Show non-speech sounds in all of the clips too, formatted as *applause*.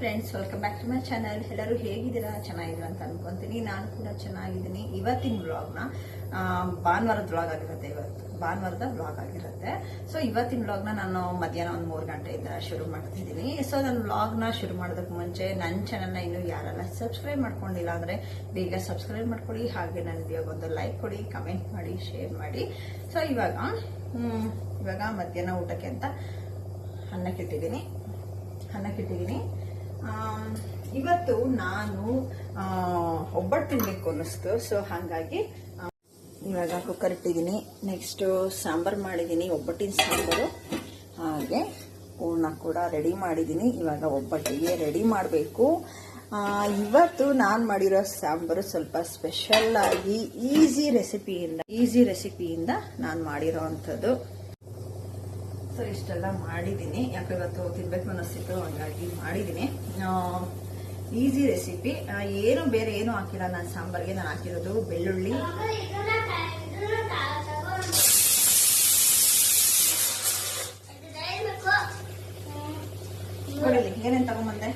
Friends welcome back to my channel ಎಲ್ಲರೂ ಹೇಗಿದ್ದೀರಾ? ಚೆನ್ನಾಗಿದ್ದೀರಾ ಅಂತ ಅನ್ಕೊಂತೀನಿ. ನಾನು ಕೂಡ ಚೆನ್ನಾಗಿದ್ದೀನಿ. ಇವತ್ತಿನ ವ್ಲಾಗ್ನ ಭಾನುವಾರದ ವ್ಲಾಗ್ ಆಗಿರುತ್ತೆ ಇವತ್ತು. ಭಾನುವಾರದ ವ್ಲಾಗ್ ಆಗಿರುತ್ತೆ. ಸೊ ಇವತ್ತಿನ ವ್ಲಾಗ್ನ ನಾನು ಮಧ್ಯಾಹ್ನ ಒಂದು ಮೂರು ಗಂಟೆಯಿಂದ ಶುರು ಮಾಡ್ತಿದ್ದೀನಿ. ಸೊ ನನ್ನ ವ್ಲಾಗ್ನ ಶುರು ಮಾಡೋದಕ್ಕೆ ಮುಂಚೆ ನನ್ನ ಚಾನಲ್ನ ಇನ್ನೂ ಯಾರೆಲ್ಲ ಸಬ್ಸ್ಕ್ರೈಬ್ ಮಾಡ್ಕೊಂಡಿಲ್ಲ ಅಂದರೆ ಬೇಗ ಸಬ್ಸ್ಕ್ರೈಬ್ ಮಾಡ್ಕೊಳ್ಳಿ. ಹಾಗೆ ನನ್ನ ವಿಡಿಯೋಗೆ ಒಂದು ಲೈಕ್ ಕೊಡಿ ಕಮೆಂಟ್ ಮಾಡಿ ಶೇರ್ ಮಾಡಿ. ಸೊ ಇವಾಗ ಇವಾಗ ಮಧ್ಯಾಹ್ನ ಊಟಕ್ಕೆ ಅಂತ ಅನ್ನಕ್ಕಿಟ್ಟಿದ್ದೀನಿ ಅನ್ನಕ್ಕಿಟ್ಟಿದ್ದೀನಿ ಇವತ್ತು ನಾನು ಒಬ್ಬಟ್ಟು ತಿನ್ಬೇಕು ಅನ್ನಿಸ್ತು. ಸೊ ಹಾಗಾಗಿ ಇವಾಗ ಕುಕ್ಕರ್ ಇಟ್ಟಿದ್ದೀನಿ. ನೆಕ್ಸ್ಟು ಸಾಂಬಾರು ಮಾಡಿದ್ದೀನಿ. ಒಬ್ಬಟ್ಟಿನ ಸಾಂಬಾರು. ಹಾಗೆ, ಹೂರ್ಣ ಕೂಡ ರೆಡಿ ಮಾಡಿದ್ದೀನಿ. ಇವಾಗ ಒಬ್ಬಟ್ಟಿಗೆ ರೆಡಿ ಮಾಡಬೇಕು. ಇವತ್ತು ನಾನು ಮಾಡಿರೋ ಸಾಂಬಾರು ಸ್ವಲ್ಪ ಸ್ಪೆಷಲ್ ಆಗಿ ಈಸಿ ರೆಸಿಪಿಯಿಂದ ಈಸಿ ರೆಸಿಪಿಯಿಂದ ನಾನು ಮಾಡಿರೋ ಅಂಥದ್ದು. ಸೊ ಇಷ್ಟೆಲ್ಲ ಮಾಡಿದ್ದೀನಿ. ಯಾಕೆ ಇವತ್ತು ತಿನ್ಬೇಕು ಅನ್ನಿಸ್ತಿತ್ತು ಹಂಗಾಗಿ ಮಾಡಿದ್ದೀನಿ. Easy recipe. ಏನು ಬೇರೆ ಏನು ಹಾಕಿಲ್ಲ. ನಾನು ಸಾಂಬಾರಿಗೆ ನಾನು ಹಾಕಿರೋದು ಬೆಳ್ಳುಳ್ಳಿ. ಏನೇನು ತಗೊಂಬಂದೆ?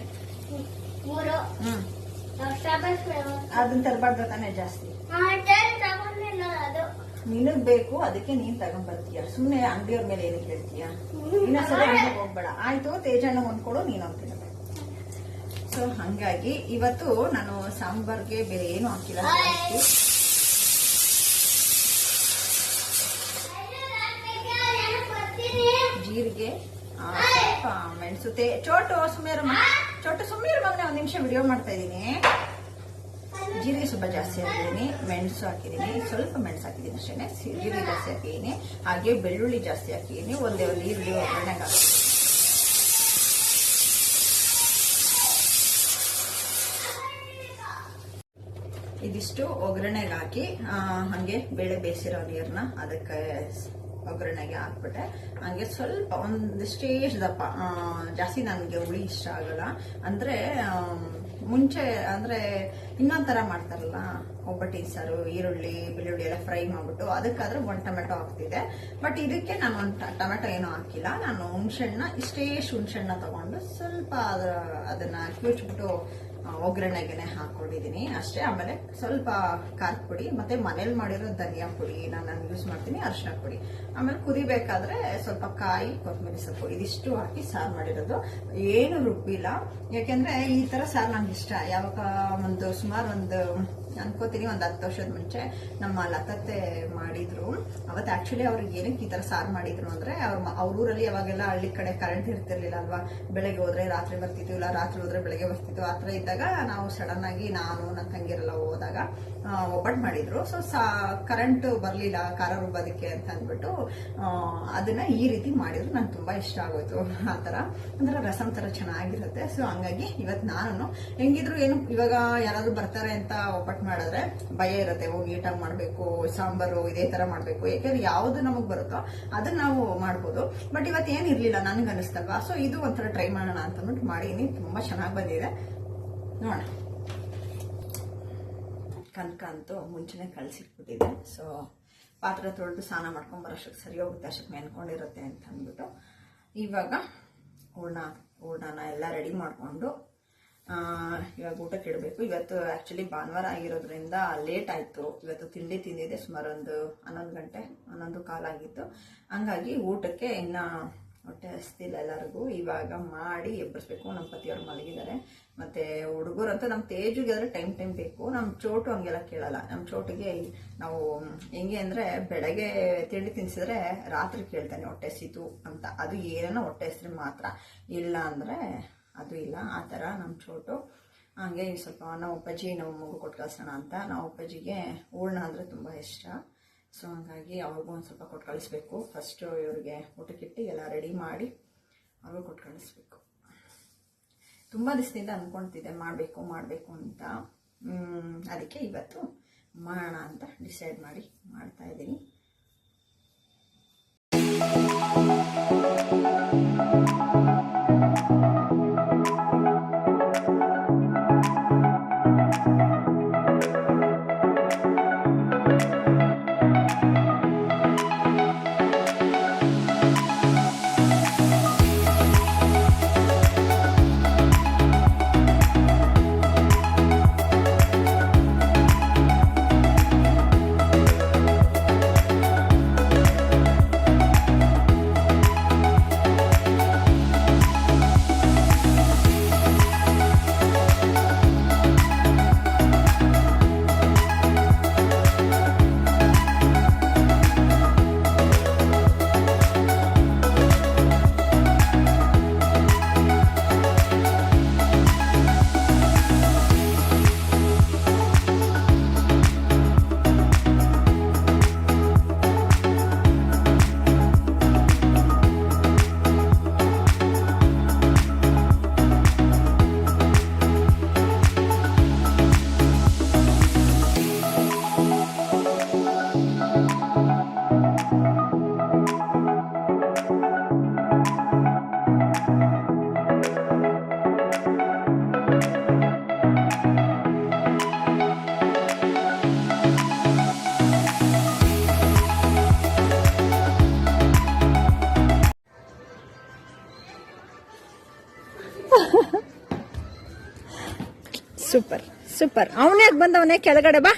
ಅದನ್ನ ತರಬಾರ್ದು ತಾನೇ ಜಾಸ್ತಿ. ನಿನಗ್ ಬೇಕು, ಅದಕ್ಕೆ ನೀನ್ ತಗೊಂಡ್ಬರ್ತೀಯ ಸುಮ್ನೆ ಅಂಗಡಿಯವ್ರ ಮೇಲೆ ಏನಕ್ಕೆ ಹೇಳ್ತೀಯ? ಇನ್ನೊಂದ್ಸಲ ಅಂಗಡಿಗೆ ಹೋಗ್ಬೇಡ. ಆಯ್ತು ತೇಜಣ್ಣ ಹೊಂದ್ಕೊಡು, ನೀನ್ ಹೋಗ್ತೀನಿ ಸೊ ಹಂಗಾಗಿ ಇವತ್ತು ನಾನು ಸಾಂಬಾರ್ಗೆ ಬೇರೆ ಏನು ಹಾಕಿಲ್ಲ. ಜೀರಿಗೆ ಮೆಣಸು ತೇ ಚೋಟು ಸುಮ್ಮೀರು ಚೋಟು ಸುಮ್ಮನೆ ಮಗನೆ, ಒಂದ್ ನಿಮಿಷ ವಿಡಿಯೋ ಮಾಡ್ತಾ ಇದ್ದೀನಿ ಜೀರಿಗೆ ಸ್ವಲ್ಪ ಜಾಸ್ತಿ ಹಾಕಿದ್ದೀನಿ, ಮೆಣಸು ಹಾಕಿದ್ದೀನಿ, ಸ್ವಲ್ಪ ಮೆಣಸು ಹಾಕಿದ್ದೀನಿ ಅಷ್ಟೇ ಜೀರಿಗೆ ಜಾಸ್ತಿ ಹಾಕಿದ್ದೀನಿ. ಹಾಗೆ ಬೆಳ್ಳುಳ್ಳಿ ಜಾಸ್ತಿ ಹಾಕಿದ್ದೀನಿ. ಒಂದೇ ಒಂದು ಈರುಳ್ಳಿ ಒಗ್ಗರಣೆಗೆ ಹಾಕಿ. ಇದಿಷ್ಟು ಒಗ್ಗರಣೆಗೆ ಹಾಕಿ ಹಾಗೆ ಬೇಳೆ ಬೇಯಿಸಿರೋ ನೀರನ್ನ ಅದಕ್ಕೆ ಒಗ್ಗರಣೆಗೆ ಹಾಕ್ಬಿಟ್ಟೆ. ಹಂಗೆ ಸ್ವಲ್ಪ ಒಂದಿಷ್ಟೇ ದಪ್ಪ ಜಾಸ್ತಿ ನನಗೆ ಹುಳಿ ಇಷ್ಟ ಆಗಲ್ಲ. ಅಂದ್ರೆ ಮುಂಚೆ ಅಂದ್ರೆ ಇನ್ನೊಂಥರ ತರ ಮಾಡ್ತಾರಲ್ಲ ಒಬ್ಬಟ್ಟು ಸಾರು ಈರುಳ್ಳಿ ಬೆಳ್ಳುಳ್ಳಿ ಎಲ್ಲ ಫ್ರೈ ಮಾಡ್ಬಿಟ್ಟು ಅದಕ್ಕಾದ್ರೆ ಒಂದು ಟೊಮೆಟೊ ಹಾಕ್ತಿದೆ ಬಟ್ ಇದಕ್ಕೆ ನಾನು ಒಂದು ಟೊಮೆಟೊ ಏನೂ ಹಾಕಿಲ್ಲ. ನಾನು ಹುಣ್ಸೆಣ್ಣ ಇಷ್ಟೇ ಹುಣ್ಸೆಣ್ಣ ತಗೊಂಡು ಸ್ವಲ್ಪ ಅದನ್ನ ಕಿವುಚ್ಬಿಟ್ಟು ಆ, ಒಗ್ಗರಣೆಗೆನೆ ಹಾಕೊಂಡಿದ್ದೀನಿ. ಅಷ್ಟೇ, ಆಮೇಲೆ ಸ್ವಲ್ಪ ಖಾರದ ಪುಡಿ, ಮತ್ತೆ ಮನೇಲಿ ಮಾಡಿರೋ ಧನಿಯಾ ಪುಡಿ, ನಾನು ಯೂಸ್ ಮಾಡ್ತೀನಿ ಅರಿಶಿನ ಪುಡಿ. ಆಮೇಲೆ ಕುದಿಬೇಕಾದ್ರೆ ಸ್ವಲ್ಪ ಕಾಯಿ ಕೊತ್ತಂಬರಿ ಸೊಪ್ಪು, ಇದಿಷ್ಟು ಹಾಕಿ ಸಾರು ಮಾಡಿರೋದು. ಏನು ರುಬ್ಬಿಲ್ಲ. ಯಾಕೆಂದ್ರೆ ಈ ತರ ಸಾರು ನಂಗೆ ಇಷ್ಟ. ಯಾವಾಗ ಒಂದು ಸುಮಾರು ಒಂದು ಅನ್ಕೋತೀನಿ, ಒಂದು ಹತ್ತು ವರ್ಷದ ಮುಂಚೆ ನಮ್ಮ ಲತತ್ತೆ ಮಾಡಿದ್ರು. ಅವತ್ತು ಆಕ್ಚುಲಿ ಅವ್ರಿಗೆ ಏನಕ್ಕೆ ಈ ತರ ಸಾರು ಮಾಡಿದ್ರು ಅಂದ್ರೆ ಅವ್ರ ಅವ್ರ ಊರಲ್ಲಿ ಅವಾಗೆಲ್ಲ ಹಳ್ಳಿ ಕಡೆ ಕರೆಂಟ್ ಇರ್ತಿರ್ಲಿಲ್ಲ ಅಲ್ವಾ ಬೆಳಗ್ಗೆ ಹೋದ್ರೆ ರಾತ್ರಿ ಬರ್ತಿತ್ತು, ಇಲ್ಲ ರಾತ್ರಿ ಹೋದ್ರೆ ಬೆಳಗ್ಗೆ ಬರ್ತಿತ್ತು, ಆ ಥರ ಇದ್ದಾಗ ನಾವು ಸಡನ್ ಆಗಿ ನಾನು ನನ್ನ ತಂಗಿರೆಲ್ಲ ಹೋದಾಗ ಒಬ್ಬಟ್ಟು ಮಾಡಿದ್ರು. ಸೊ ಸಾ ಕರೆಂಟ್ ಬರಲಿಲ್ಲ ಖಾರ ರುಬ್ಬೋದಕ್ಕೆ ಅಂತ ಅಂದ್ಬಿಟ್ಟು ಅದನ್ನ ಈ ರೀತಿ ಮಾಡಿದ್ರು. ನಂಗೆ ತುಂಬಾ ಇಷ್ಟ ಆಗೋಯ್ತು ಆ ಥರ ಅಂದ್ರೆ ರಸಂ ಥರ ಚೆನ್ನಾಗಿರುತ್ತೆ. ಸೊ ಹಂಗಾಗಿ ಇವತ್ತು ನಾನು ಹೆಂಗಿದ್ರು ಏನು, ಇವಾಗ ಯಾರಾದರೂ ಬರ್ತಾರೆ ಅಂತ ಒಬ್ಬಟ್ಟು ಮಾಡಿದ್ರೆ ಭಯ ಇರುತ್ತೆ. ಹೋಗಿ ನೀಟಾಗಿ ಮಾಡಬೇಕು, ಸಾಂಬಾರು ಇದೇ ತರ ಮಾಡಬೇಕು. ಯಾಕಂದ್ರೆ ಯಾವುದು ನಮಗೆ ಬರುತ್ತೋ ಅದನ್ನ ನಾವು ಮಾಡ್ಬೋದು. ಬಟ್ ಇವತ್ತು ಏನು ಇರಲಿಲ್ಲ ನನಗೆ ಅನಿಸ್ತಲ್ವಾ ಸೊ ಇದು ಒಂಥರ ಟ್ರೈ ಮಾಡೋಣ ಅಂತ ಅಂದ್ಬಿಟ್ಟು ಮಾಡೀನಿ ತುಂಬಾ ಚೆನ್ನಾಗಿ ಬಂದಿದೆ. ನೋಡೋಣ. ಕನಕ ಅಂತೂ ಮುಂಚೆನೆ ಕಳ್ಸಿಟ್ಬಿಟ್ಟಿದೆ ಸೊ ಪಾತ್ರೆ ತೊಳೆದು ಸ್ನಾನ ಮಾಡ್ಕೊಂಡು ಬರೋಷ್ಟಕ್ಕೆ ಸರಿ ಹೋಗುತ್ತೆ ಅಷ್ಟಕ್ಕೆ ನೆನ್ಕೊಂಡಿರುತ್ತೆ ಅಂತ ಅಂದ್ಬಿಟ್ಟು ಇವಾಗ ಹೂರ್ಣ, ಹೂರ್ಣನ ಎಲ್ಲ ರೆಡಿ ಮಾಡಿಕೊಂಡು ಇವಾಗ ಊಟಕ್ಕೆ ಇಡಬೇಕು. ಇವತ್ತು ಆ್ಯಕ್ಚುಲಿ ಭಾನುವಾರ ಆಗಿರೋದ್ರಿಂದ ಲೇಟ್ ಆಯಿತು. ಇವತ್ತು ತಿಂಡಿ ತಿಂದಿದೆ ಸುಮಾರು ಒಂದು ಹನ್ನೊಂದು ಗಂಟೆ, ಹನ್ನೊಂದು ಕಾಲಾಗಿತ್ತು ಹಂಗಾಗಿ ಊಟಕ್ಕೆ ಇನ್ನು ಹೊಟ್ಟೆ ಹಸ್ತಿಲ್ಲ ಎಲ್ಲರಿಗೂ. ಇವಾಗ ಮಾಡಿ ಎಬ್ಬರಿಸ್ಬೇಕು ನಮ್ಮ ಪತಿಯವ್ರು ಮಲಗಿದ್ದಾರೆ. ಮತ್ತೆ ಹುಡುಗರು ಅಂತ ನಮ್ಮ ತೇಜುಗೆ ಆದರೆ ಟೈಮ್ ಟೈಮ್ ಬೇಕು. ನಮ್ಮ ಚೋಟು ಹಂಗೆಲ್ಲ ಕೇಳಲ್ಲ. ನಮ್ಮ ಚೋಟಿಗೆ ನಾವು ಹೆಂಗೆ ಅಂದರೆ ಬೆಳಗ್ಗೆ ತಿಂಡಿ ತಿನ್ಸಿದ್ರೆ ರಾತ್ರಿ ಕೇಳ್ತಾನೆ ಹೊಟ್ಟೆ ಹಸಿತು ಅಂತ. ಅದು ಏನೋ ಹೊಟ್ಟೆ ಹಸಿದ್ರೆ ಮಾತ್ರ. ಇಲ್ಲ ಅಂದರೆ ಅದು ಇಲ್ಲ. ಆ ಥರ ನಮ್ಮ ಚೋಟು. ಹಂಗೆ ಸ್ವಲ್ಪ ನಮ್ಮ ಅಪ್ಪಾಜಿ ನಮ್ಮ ಮಗು ಕೊಟ್ಟು ಕಳ್ಸೋಣ ಅಂತ. ನಮ್ಮ ಅಪ್ಪಾಜಿಗೆ ಹೂರ್ಣ ಅಂದರೆ ತುಂಬ ಇಷ್ಟ. ಸೊ ಹಾಗಾಗಿ ಅವ್ರಿಗೂ ಒಂದು ಸ್ವಲ್ಪ ಕೊಟ್ಟು ಕಳಿಸ್ಬೇಕು. ಫಸ್ಟು ಇವರಿಗೆ ಎಲ್ಲ ರೆಡಿ ಮಾಡಿ ಅವ್ರಿಗೂ ಕೊಟ್ಟು ಕಳಿಸ್ಬೇಕು. ತುಂಬ ದಿವಸದಿಂದ ಅಂದ್ಕೊಳ್ತಿದ್ದೆ ಮಾಡಬೇಕು ಮಾಡಬೇಕು ಅಂತ. ಅದಕ್ಕೆ ಇವತ್ತು ಮಾಡೋಣ ಅಂತ ಡಿಸೈಡ್ ಮಾಡಿ ಮಾಡ್ತಾ ಇದ್ದೀನಿ. Super super. ಅವನೇ ಬಂದವನೇ? ಕೆಳಗಡೆ ಬಾ.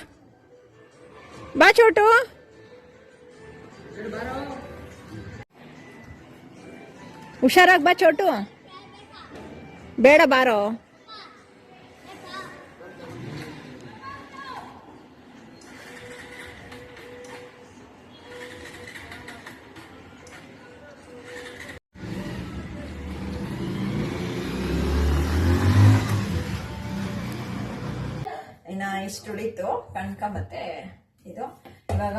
ಬಾ ಚೋಟು. ಹುಷಾರಾಗಿ ಬಾ ಚೋಟು. ಬೇಡ ಬಾರೋ. ಇಷ್ಟು ಉಳಿತು ಕಣ್ಕ ಮತ್ತೆ ಇದು. ಇವಾಗ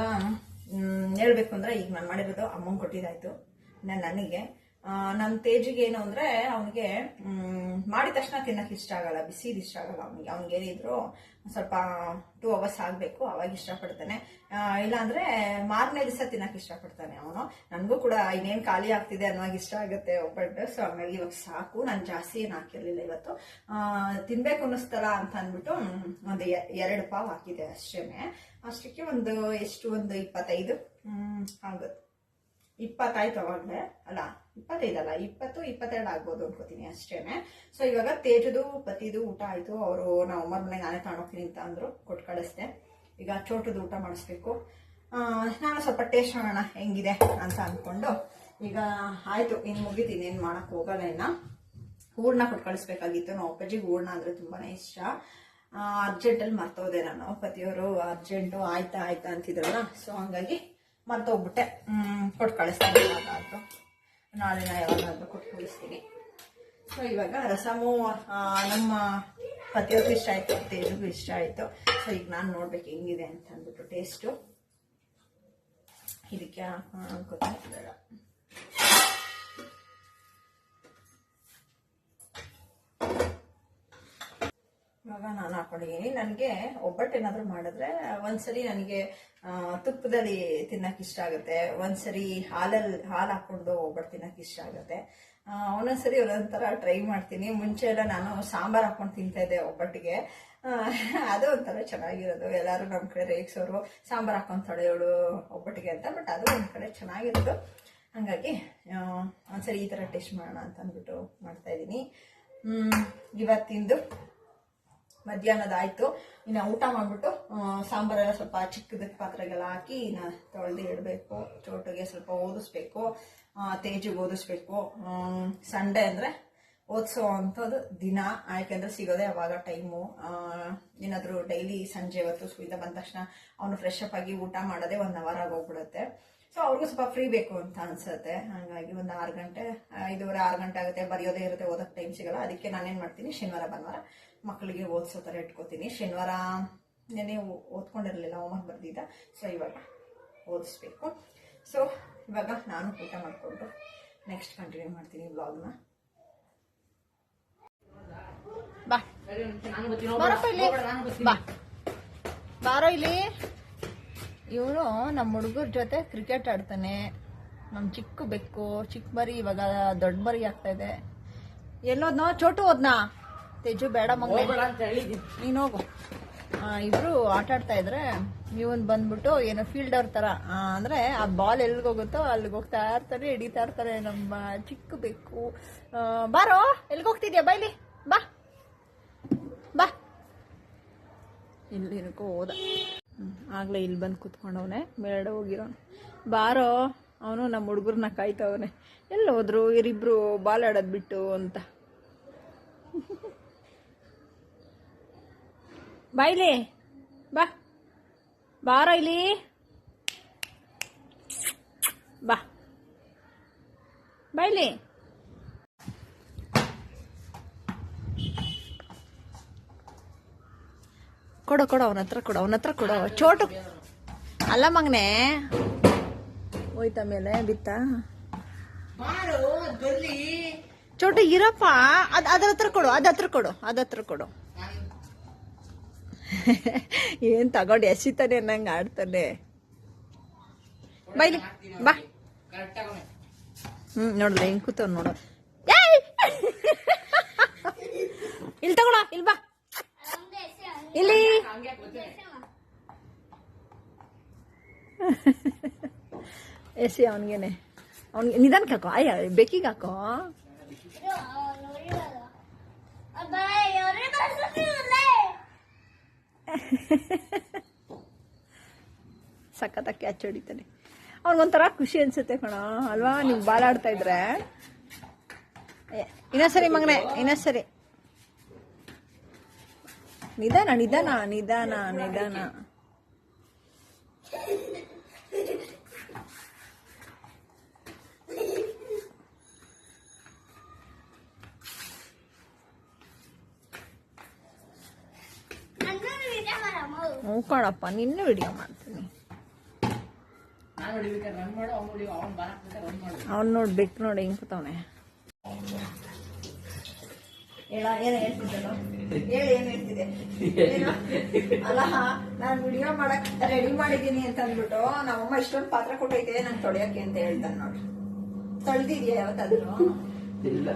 ಹೇಳ್ಬೇಕು ಅಂದ್ರೆ ಈಗ ನಾನು ಮಾಡಿರೋದು ಅಮ್ಮಂಗೆ ಕೊಟ್ಟಿದ್ದಾಯ್ತು. ನಾನು ನನಗೆ ನನ್ ತೇಜಿಗೆ ಏನು ಅಂದ್ರೆ, ಅವನಿಗೆ ಮಾಡಿದ ತಕ್ಷಣ ತಿನ್ನಕ್ ಇಷ್ಟ ಆಗಲ್ಲ, ಬಿಸಿದು ಇಷ್ಟ ಆಗಲ್ಲ ಅವನಿಗೆ. ಅವ್ನಿಗೆ ಏನಿದ್ರು ಸ್ವಲ್ಪ ಟೂ ಅವರ್ಸ್ ಆಗ್ಬೇಕು, ಅವಾಗ ಇಷ್ಟಪಡ್ತಾನೆ. ಪಡ್ತಾನೆ ಇಲ್ಲಾಂದ್ರೆ ಮಾರನೇ ದಿವಸ ತಿನ್ನಕ್ ಇಷ್ಟಪಡ್ತಾನೆ ಅವನು. ನನಗೂ ಕೂಡ ಇನ್ನೇನ್ ಖಾಲಿ ಆಗ್ತಿದೆ ಅನ್ನೋವಾಗ ಇಷ್ಟ ಆಗುತ್ತೆ ಒಬ್ಬಟ್ಟು ಸೊ ಆಮೇಲೆ ಇವಾಗ ಸಾಕು, ನಾನು ಜಾಸ್ತಿ ಏನು ಹಾಕಿರ್ಲಿಲ್ಲ ಇವತ್ತು. ತಿನ್ಬೇಕು ಅನ್ನಿಸ್ತಲ್ಲ ಅಂತ ಅಂದ್ಬಿಟ್ಟು ಒಂದು ಎರಡು ಪಾವ್ ಹಾಕಿದೆ ಅಷ್ಟೇನೆ. ಅಷ್ಟಕ್ಕೆ ಒಂದು ಎಷ್ಟು, ಒಂದು ಇಪ್ಪತ್ತೈದು? ಆಗುತ್ತೆ ಇಪ್ಪತ್ತಾಯ್ತು ಅವಾಗಲೇ, ಅಲ್ಲ? ಇಪ್ಪತ್ತೈದಲ್ಲ ಇಪ್ಪತ್ತು, ಇಪ್ಪತ್ತೆರಡು ಆಗ್ಬೋದು ಅನ್ಕೋತೀನಿ ಅಷ್ಟೇನೆ. ಸೊ ಇವಾಗ ತೇಜದು, ಪತಿದು ಊಟ ಆಯ್ತು. ಅವರು ನಾವು ಅಮ್ಮ ಮನೆಗೆ ನಾನೇ ತಗೊಂಡೋಗ್ತೀನಿ ಅಂತ ಅಂದ್ರು ಕೊಟ್ಟು ಕಳಿಸ್ದೆ. ಈಗ ಚೋಟದ ಊಟ ಮಾಡಿಸ್ಬೇಕು. ನಾನು ಸ್ವಲ್ಪ ಟೇಸ್ಟ್ ಮಾಡೋಣ ಹೆಂಗಿದೆ ಅಂತ ಅಂದ್ಕೊಂಡು ಈಗ ಆಯ್ತು ಇನ್ನು ಮುಗಿತೀನಿ ಏನು ಮಾಡಕ್ ಹೋಗಲ್ಲ ಇನ್ನ. ಹೂರ್ಣ ಕೊಟ್ಟು ಕಳಿಸ್ಬೇಕಾಗಿತ್ತು. ನಮ್ಮ ಅಪ್ಪಾಜಿಗೆ ಹೂರ್ಣ ಅಂದರೆ ತುಂಬಾ ಇಷ್ಟ. ಅರ್ಜೆಂಟಲ್ಲಿ ಮರ್ತೋದೆ ನಾನು. ಪತಿಯವರು, ಅರ್ಜೆಂಟು, ಆಯ್ತಾ ಆಯ್ತಾ ಅಂತಿದ್ರಲ್ಲ. ಸೊ ಹಂಗಾಗಿ ಮರ್ತೋಗ್ಬಿಟ್ಟೆ. ಕೊಟ್ಟು ಕಳಿಸ್ತೀನಿ ಯಾವಾಗಾದ್ರು ನಾಳೆ ನಾ ಯಾವಾಗಾದ್ರೂ ಕೊಟ್ಟು ಕಳಿಸ್ತೀನಿ ಸೊ ಇವಾಗ ರಸಮು ನಮ್ಮ ಪತಿಯವ್ರಿಗೂ ಇಷ್ಟ ಆಯಿತು ತೇಜುಗೂ ಇಷ್ಟ ಆಯಿತು. ಸೊ ಈಗ ನಾನು ನೋಡ್ಬೇಕು ಹೆಂಗಿದೆ ಅಂತ ಅಂದ್ಬಿಟ್ಟು ಟೇಸ್ಟು ಇದಕ್ಕೆ ಗೊತ್ತಾಗ್ತಿಲ್ಲ. ಇವಾಗ ನಾನು ಹಾಕೊಂಡಿದ್ದೀನಿ. ನನಗೆ ಒಬ್ಬಟ್ಟು ಏನಾದ್ರು ಮಾಡಿದ್ರೆ ಒಂದ್ಸರಿ ನನಗೆ ತುಪ್ಪದಲ್ಲಿ ತಿನ್ನೋಕೆ ಇಷ್ಟ ಆಗುತ್ತೆ. ಒಂದ್ಸರಿ ಹಾಲಲ್ಲಿ ಹಾಲು ಹಾಕ್ಕೊಂಡು ಒಬ್ಬಟ್ಟು ತಿನ್ನೋಕೆ ಇಷ್ಟ ಆಗುತ್ತೆ. ಒಂದೊಂದ್ಸರಿ ಒಂದೊಂಥರ ಟ್ರೈ ಮಾಡ್ತೀನಿ. ಮುಂಚೆ ಎಲ್ಲ ನಾನು ಸಾಂಬಾರು ಹಾಕೊಂಡು ತಿಂತಾ ಇದ್ದೆ ಒಬ್ಬಟ್ಟಿಗೆ. ಅದು ಒಂಥರ ಚೆನ್ನಾಗಿರೋದು. ಎಲ್ಲರೂ ನಮ್ಮ ಕಡೆ ರೇಗಿಸೋರು ಸಾಂಬಾರು ಹಾಕ್ಕೊಂಡು ತೊಳೆಯೋಳು ಒಬ್ಬಟ್ಟಿಗೆ ಅಂತ, ಬಟ್ ಅದು ಒಂದು ಕಡೆ ಚೆನ್ನಾಗಿರೋದು. ಹಂಗಾಗಿ ಒಂದ್ಸರಿ ಈ ಥರ ಟೇಸ್ಟ್ ಮಾಡೋಣ ಅಂತ ಅಂದ್ಬಿಟ್ಟು ಮಾಡ್ತಾಯಿದ್ದೀನಿ ಇವತ್ತಿಂದು ಮಧ್ಯಾಹ್ನದ ಆಯ್ತು. ಇನ್ನು ಊಟ ಮಾಡ್ಬಿಟ್ಟು ಸಾಂಬಾರೆಲ್ಲ ಸ್ವಲ್ಪ ಚಿಕ್ಕದ ಪಾತ್ರೆಗೆಲ್ಲ ಹಾಕಿ ಇನ್ನು ತೊಳೆದು ಇಡಬೇಕು. ಚೋಟಿಗೆ ಸ್ವಲ್ಪ ಓದಿಸ್ಬೇಕು. ತೇಜಿಗೆ ಓದಿಸ್ಬೇಕು. ಸಂಡೇ ಅಂದ್ರೆ ಓದಿಸೋ ಅಂಥದ್ದು ದಿನ. ಯಾಕೆಂದ್ರೆ ಸಿಗೋದೇ ಅವಾಗ ಟೈಮು ಏನಾದರೂ ಡೈಲಿ ಸಂಜೆ ಹೊತ್ತು ಸ್ಕೂಲಿಂದ ಬಂದ ತಕ್ಷಣ ಅವನು ಫ್ರೆಶ್ ಅಪ್ ಆಗಿ ಊಟ ಮಾಡೋದೇ ಒನ್ ಅವರ್ ಆಗೋಗ್ಬಿಡುತ್ತೆ ಸೊ ಅವ್ರಿಗೂ ಸ್ವಲ್ಪ ಫ್ರೀ ಬೇಕು ಅಂತ ಅನ್ಸುತ್ತೆ. ಹಾಗಾಗಿ ಒಂದು ಆರು ಗಂಟೆ ಐದುವರೆ ಆರು ಗಂಟೆ ಆಗುತ್ತೆ. ಬರೆಯೋದೇ ಇರುತ್ತೆ ಓದೋಕೆ ಟೈಮ್ ಸಿಗಲ್ಲ. ಅದಕ್ಕೆ ನಾನೇನು ಮಾಡ್ತೀನಿ ಶನಿವಾರ ಭಾನುವಾರ ಮಕ್ಕಳಿಗೆ ಓದಿಸೋ ಥರ ಇಟ್ಕೋತೀನಿ. ಶನಿವಾರ ನೆನೆ ಓದ್ಕೊಂಡಿರಲಿಲ್ಲ ಹೋಮ್ವರ್ಕ್ ಬರ್ದಿದ್ದ. ಸೊ ಇವಾಗ ಓದಿಸ್ಬೇಕು. ಸೊ ಇವಾಗ ನಾನು ಊಟ ಮಾಡಿಕೊಂಡು ನೆಕ್ಸ್ಟ್ ಕಂಟಿನ್ಯೂ ಮಾಡ್ತೀನಿ ಬ್ಲಾಗ್ನ ಬಾ. ಬಾರಪ್ಪ ಇಲ್ಲಿ. ಬಾ. ಬಾರೋ ಇಲ್ಲಿ. ಇವನು ನಮ್ಮ ಹುಡುಗರ ಜೊತೆ ಕ್ರಿಕೆಟ್ ಆಡ್ತಾನೆ. ನಮ್ಮ ಚಿಕ್ಕ ಬೆಕ್ಕು ಚಿಕ್ಕ ಮರಿ ಇವಾಗ ದೊಡ್ಡ ಮರಿ ಆಗ್ತಾ ಇದೆ. ಎಲ್ಲೋದ್ನೋ ಚೋಟು ಹೋದ್ನಾ? ತೇಜು ಬೇಡ ಮಗ ನೀನು ಹೋಗು. ಇಬ್ರು ಆಟ ಆಡ್ತಾ ಇದ್ರೆ ಇವನ್ ಬಂದ್ಬಿಟ್ಟು ಏನೋ ಫೀಲ್ಡರ್ ತರ. ಅಂದ್ರೆ ಆ ಬಾಲ್ ಎಲ್ಲಿಗೆ ಹೋಗುತ್ತೋ ಅಲ್ಲಿಗೆ ಹೋಗ್ತಾ ಇರ್ತಾರೆ ಹಿಡಿತಾ ಇರ್ತಾರೆ ನಮ್ಮ ಚಿಕ್ಕ ಬೆಕ್ಕು. ಬಾರೋ ಎಲ್ಲಿಗೆ ಹೋಗ್ತಿದ್ಯಾ? ಬೈಲಿ. ಬಾ. ಬಾ. ಇಲ್ಲಿ ಹೋದ. ಆಗ್ಲೇ ಇಲ್ಲಿ ಬಂದು ಕುತ್ಕೊಂಡವನೆ, ಮೇಲ್ಗಡೆ ಹೋಗಿರೋನು. ಬಾರೋ, ಅವನು ನಮ್ಮ ಹುಡುಗರನ್ನ ಕಾಯ್ತವನೆ. ಎಲ್ಲ ಹೋದ್ರು, ಇವರಿಬ್ರು ಬಾಲ್ ಆಡೋದು ಬಿಟ್ಟು ಅಂತ. ಬಾಯ್ಲಿ ಬಾ. ಬಾರೋ ಇಲ್ಲಿ. ಬಾ. ಬಾಯ್ಲಿ ಕೊಡು ಕೊಡು ಅವನ ಹತ್ರ ಕೊಡು ಅವನ ಹತ್ರ ಕೊಡು. ಚೋಟು. ಅಲ್ಲ ಮಗನೆ. ಹೋಯ್ತ ಮೇಲೆ ಬಿತ್ತ. ಚೋಟು ಇರಪ್ಪ. ಅದ್ ಅದ್ರ ಹತ್ರ ಕೊಡು ಅದ ಹತ್ರ ಕೊಡು ಅದ ಹತ್ರ ಕೊಡು. ಏನ್ ತಗೊಂಡು ಎಸಿತಾನೆ ಅನ್ನಂಗ ಆಡ್ತಾನೆ. ಬೈಲಿ ಬಾ. ಹ್ಮ್ ನೋಡ್ಲ ಹೆಂಗ್ ಕೂತವ್ ನೋಡು. ಇಲ್ ಇಲ್ಲಿ ತಗೊಳ ಇಲ್ ಬಾ. ಇಲ್ಲಿ? *laughs* ಎಸಿ ಅವನ್ಗೇನೆ. ಅವನ್ಗೆ ನಿಧಾನಕ್ಕೆ ಹಾಕೋ. ಅಯ್ಯ, ಬೆಕ್ಕಿಗೆ ಹಾಕೋ. *laughs* ಸಖತ್ತಾಗಿ ಕ್ಯಾಚ್ ಹೊಡಿತಾನೆ. ಅವ್ನಿಗೊಂಥರ ಖುಷಿ ಅನ್ಸುತ್ತೆ ಕಣ. ಅಲ್ವಾ? ನೀವು ಬಾಲಾಡ್ತಾ ಇದ್ರೆ. ಇನ್ನೊಂದ್ಸರಿ ಮಗನೇ, ಇನ್ನೊಂದ್ಸರಿ. ನಿಧಾನ ನಿಧಾನ ನಿಧಾನ ನಿಧಾನ. ಅಂದ್ರೆ ನಿನ್ನ ವಿಡಿಯೋ ಮಾಡ್ತೀನಿ. ಅವ್ನು ಅವ್ನು ನೋಡ್ಬೇಕು ನೋಡಿ ಹಿಂಗ್ ಹೇಳ, ಏನ್ ಹೇಳ್ತಿದ್ದೆ ಹೇಳಿ, ಏನ್ ಹೇಳ್ತಿದೆ ಏನು? ಅಲ್ಲ ನಾನ್ ವಿಡಿಯೋ ಮಾಡಕ್ ರೆಡಿ ಮಾಡಿದೀನಿ ಅಂತ ಅಂದ್ಬಿಟ್ಟು ನಮ್ಮಮ್ಮ ಇಷ್ಟೊಂದು ಪಾತ್ರ ಕೊಟ್ಟೈತೆ ನಂಗೆ ತೊಳೆಯಕ್ಕೆ ಅಂತ ಹೇಳ್ತಾನೆ ನೋಡ್ರಿ. ತೊಳ್ದಿದ್ಯಾ ಯಾವತ್ತಾದ್ರು? ಇಲ್ಲ.